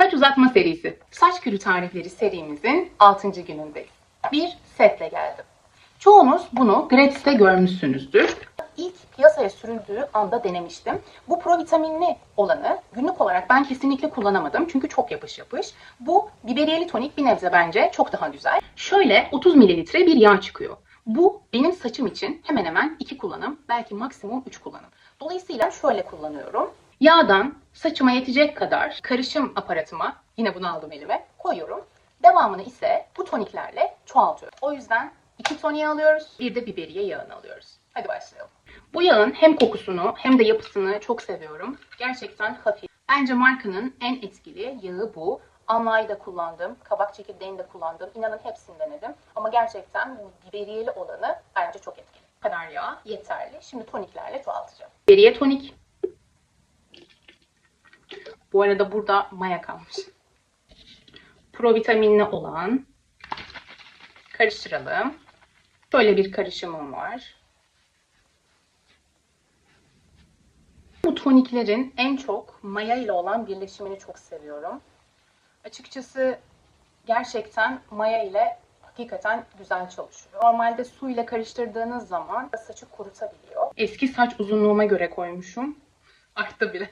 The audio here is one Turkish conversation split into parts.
Saç uzatma serisi. Saç kürü tarifleri serimizin 6. günündeyiz. Bir setle geldim. Çoğunuz bunu gratis'te görmüşsünüzdür. İlk piyasaya sürüldüğü anda denemiştim. Bu provitaminli olanı günlük olarak ben kesinlikle kullanamadım. Çünkü çok yapış yapış. Bu biberiyeli tonik bir nebze bence çok daha güzel. Şöyle 30 mililitre bir yağ çıkıyor. Bu benim saçım için hemen hemen 2 kullanım, belki maksimum 3 kullanım. Dolayısıyla şöyle kullanıyorum. Yağdan saçıma yetecek kadar karışım aparatıma, yine bunu aldım elime, koyuyorum. Devamını ise bu toniklerle çoğaltıyorum. O yüzden iki toniği alıyoruz, bir de biberiye yağını alıyoruz. Hadi başlayalım. Bu yağın hem kokusunu hem de yapısını çok seviyorum. Gerçekten hafif. Bence markanın en etkili yağı bu. Amla'yı da kullandım, kabak çekirdeğini de kullandım. İnanın hepsini denedim. Ama gerçekten biberiyeli olanı bence çok etkili. Bu kadar yağ yeterli. Şimdi toniklerle çoğaltacağım. Biberiye tonik. Bu arada burada maya kalmış. Provitaminli olan. Karıştıralım. Şöyle bir karışımım var. Bu toniklerin en çok maya ile olan birleşimini çok seviyorum. Açıkçası gerçekten maya ile hakikaten güzel çalışıyor. Normalde su ile karıştırdığınız zaman saçı kurutabiliyor. Eski saç uzunluğuma göre koymuşum. Arttı bile.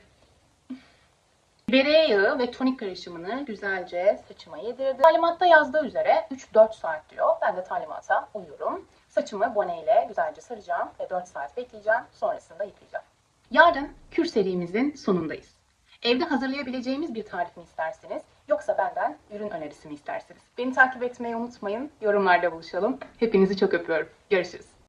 Biberiye yağı ve tonik karışımını güzelce saçıma yedirdim. Talimatta yazdığı üzere 3-4 saat diyor. Ben de talimata uyuyorum. Saçımı boneyle güzelce saracağım ve 4 saat bekleyeceğim. Sonrasında yıkayacağım. Yarın kür serimizin sonundayız. Evde hazırlayabileceğimiz bir tarif mi isterseniz yoksa benden ürün önerisi mi isterseniz. Beni takip etmeyi unutmayın. Yorumlarda buluşalım. Hepinizi çok öpüyorum. Görüşürüz.